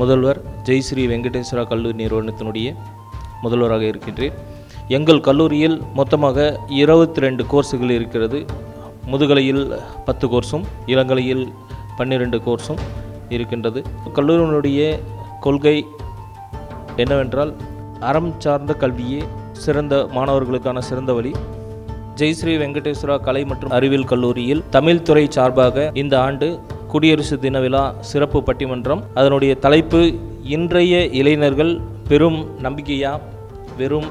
முதல்வர் ஜெய்ஸ்ரீ வெங்கடேஸ்வரா கல்லூரி நிறுவனத்தினுடைய முதல்வராக இருக்கின்றேன். எங்கள் கல்லூரியில் மொத்தமாக இருபத்தி ரெண்டு கோர்ஸுகள் இருக்கிறது. முதுகலையில் பத்து கோர்ஸும் இளங்கலையில் பன்னிரெண்டு கோர்ஸும் இருக்கின்றது. கல்லூரியினுடைய கொள்கை என்னவென்றால் அறம் சார்ந்த கல்வியே சிறந்த மாணவர்களுக்கான சிறந்த வழி. ஜெய்ஸ்ரீ வெங்கடேஸ்வரா கலை மற்றும் அறிவியல் கல்லூரியில் தமிழ் துறை சார்பாக இந்த ஆண்டு குடியரசு தின விழா சிறப்பு பட்டிமன்றம். அதனுடைய தலைப்பு இன்றைய இளைஞர்கள் பெரும் நம்பிக்கையா வெறும்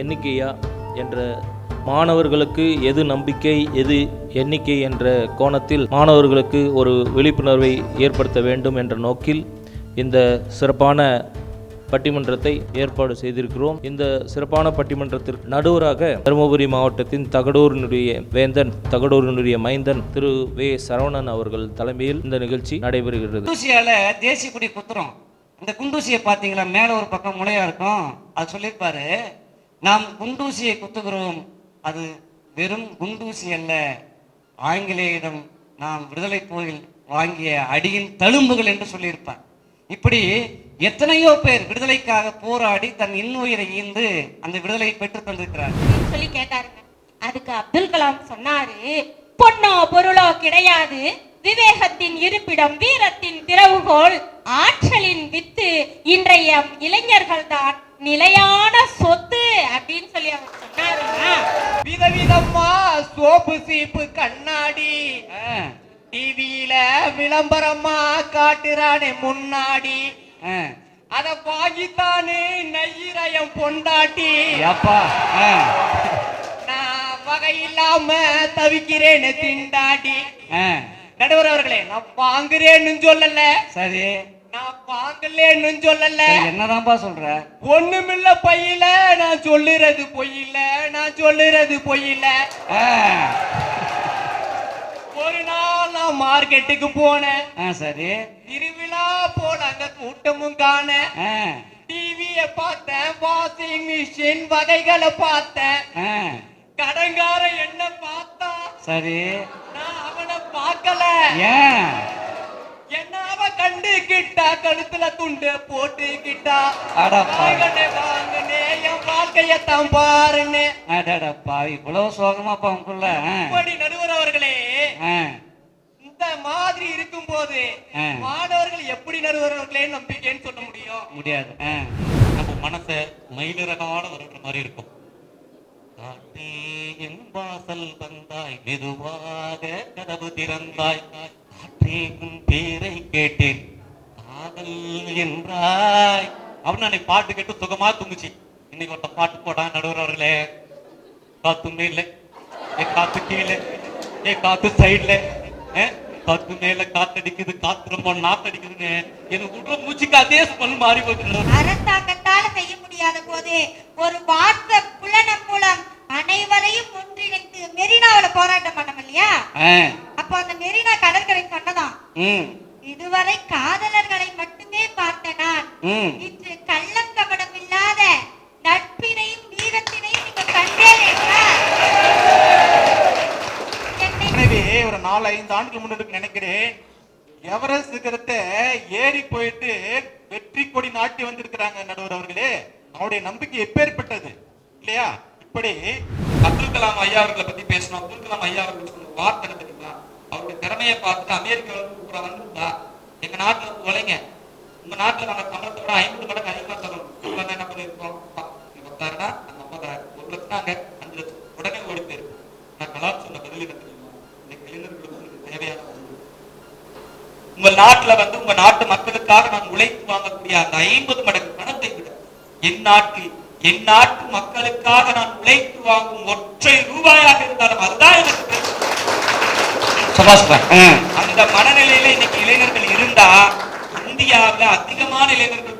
எண்ணிக்கையா என்ற மாணவர்களுக்கு எது நம்பிக்கை எது எண்ணிக்கை என்ற கோணத்தில் மாணவர்களுக்கு ஒரு விழிப்புணர்வை ஏற்படுத்த வேண்டும் என்ற நோக்கில் இந்த சிறப்பான பட்டிமன்றத்தை ஏற்பாடு செய்திருக்கிறோம். இந்த சிறப்பான பட்டிமன்றத்திற்கு நடுவராக தருமபுரி மாவட்டத்தின் தகடூரினுடைய வேந்தன் தகடூரினுடைய மைந்தன் திரு வே. சரவணன் அவர்கள் தலைமையில் இந்த நிகழ்ச்சி நடைபெறுகிறது. குண்டூசியால தேசிய குடி குத்துறோம். இந்த குண்டூசியை பார்த்தீங்களா? மேலே ஒரு பக்கம் முளையா இருக்கும். அது சொல்லியிருப்பாரு. நாம் குண்டூசியை குத்துகிறோம். அது வெறும் குண்டூசி அல்ல. ஆங்கிலேயரிடம் நாம் விடுதலை போரில் வாங்கிய அடியின் தழும்புகள் என்று சொல்லியிருப்பார். இப்படி எத்தனையோ பேர் விடுதலைக்காக போராடி தன் இன்னுயிரை ஈந்து அந்த விடுதலை பெற்று தந்திருக்கிறார் சொல்லி கேட்டாருங்க. அதுக்கு அப்துல் கலாம் சொன்னாரு பொன்னோ பொருளோ கிடையாது. விவேகத்தின் இருப்பிடம் வீரத்தின் திறவுகோல் ஆற்றலின் வித்து இன்றைய இளைஞர்கள் தான் நிலையான சொத்து அப்படின்னு சொல்லி அவர் சொன்னாருங்க. விதவிதமா சோப்பு சீப்பு கண்ணாடி. டிவியில விளம்பரமா காட்டுறானே முன்னாடி. ஆ. அத வாங்கித்தானே நெய்யிரயம் பொண்டாட்டி. ஏப்பா. ஆ, நான் வகை இல்லாம தவிக்கிறேன்னு திண்டாடி ஆ, நடுவர் அவர்களே நான் வாங்குறேன்னு சொல்லல. சரி. நான் வாங்கலேன்னு சொல்லல. என்னதான்ப்பா சொல்ற? ஒண்ணுமில்ல பொய்யில நான் சொல்லுறது பொய்யில நான் சொல்லுறது பொய்யில. ஒரு நாள் நான் மார்க்கெட்டுக்கு போனேன். சரி. திருவிழா போல அங்க கூட்டமும் காண. டிவிய பார்த்தேன் வாஷிங் மிஷின் வகைகளை பார்த்தேன். கடங்கார என்ன பார்த்தா. சரி. நான் அவனை பார்க்கல. ஏன்? என்ன அவன் கண்டுகிட்டா கழுத்துல துண்டு போட்டுக்கிட்டா. வாங்கனே வாங்கனே என் வாழ்க்கையத்தான் பாருன்னு. அடடப்பா இவ்வளவு சோகமாப்பா உங்களுக்குள்ள ஆ, இப்படி நடுவர் அவர்களே இந்த மாதிரி இருக்கும்போது ஆ. மாணவர்கள் எப்படி நடுவர் அவர்களே நம்பிக்கைன்னு சொல்ல முடியும்? முடியாது. நம்ம மனசை மயிலிறகாட வருகிற மாதிரி இருக்கும். என் வாசல் வந்தாய் மெதுவாக கதவு திறந்தாய். காற்றே உன் பேரை கேட்டேன். காதல் என்றாய். அப்படின்னு அன்னைக்கு பாட்டு கேட்டு சுகமா தூங்குச்சு. இன்னைக்கு ஒருத்த பாட்டு போடான் நடுவர்களே. காத்து மேல ஏ காத்து கீழே காத்து சைடுல காத்து மேல காத்தடிக்குது காத்து ரொம்ப நாத்தடிக்குதுன்னு எனக்கு விடுற மூச்சுக்கு அதே ஸ்மெல் மாறி போச்சு அரசாங்கத்தால செய்ய முடியாத போது ஒரு வாட்ஸ்அப் புலனம் மூலம் அனைவரையும் ஒன்றிணைத்து மெரினாவுல போராட்டம் பண்ணோம் இல்லையா? அப்போ அந்த மெரினா கடற்கரை சொன்னதாம் ம், இதுவரை காதலர்களை மட்டுமே பார்த்த நான். இன்று கள்ளக்கபடம் இல்லாத ஒரு நாலு ஐந்து ஆண்டுகள் முன்னாடி நினைக்கிறேன். எவரெஸ்ட் சிகரத்தை ஏறி போயிட்டு வெற்றி கொடி நாட்டி வந்திருக்கிறாங்க நடுவர் அவர்களே. அவருடைய நம்பிக்கை எப்பேற்பட்டது? இல்லையா? இப்படி அப்துல் கலாம் ஐயா அவர்களை பத்தி பேசணும். அப்துல் கலாம் ஐயா அவர்கள் சொன்ன வார்த்தை எடுத்துக்கிட்டா அவருடைய திறமையை பார்த்துட்டு அமெரிக்காவில் கூட வந்திருந்தா எங்க நாட்டுல வந்து உழைங்க உங்க நாட்டுல நாங்க சம்பளத்தை விட ஐம்பது மடங்கு அதிகமா தரோம் என்ன பண்ணிருக்கோம்? பத்தாயிரம்னா அந்த ஐம்பதாயிரம். ஒரு லட்சம் நாங்க அஞ்சு லட்சம். உடனே ஓடி போயிருக்கோம். நான் கலாம் சொன்ன பதில் இளைஞர்களுக்கு தேவையான. உங்க நாட்டுல வந்து உங்க நாட்டு மக்களுக்காக நான் உழைத்து வாங்கக்கூடிய அந்த ஐம்பது மடங்கு பணத்தை விட என் நாட்டில் என் நாட்டு மக்களுக்காக நான் உழைத்து வாங்கும் ஒற்றை ரூபாயாக இருந்தாலும் அதுதான் எனக்கு அந்த மனநிலையில இன்னைக்கு இளைஞர்கள் இருந்தா இந்தியாவுல அதிகமான இளைஞர்கள்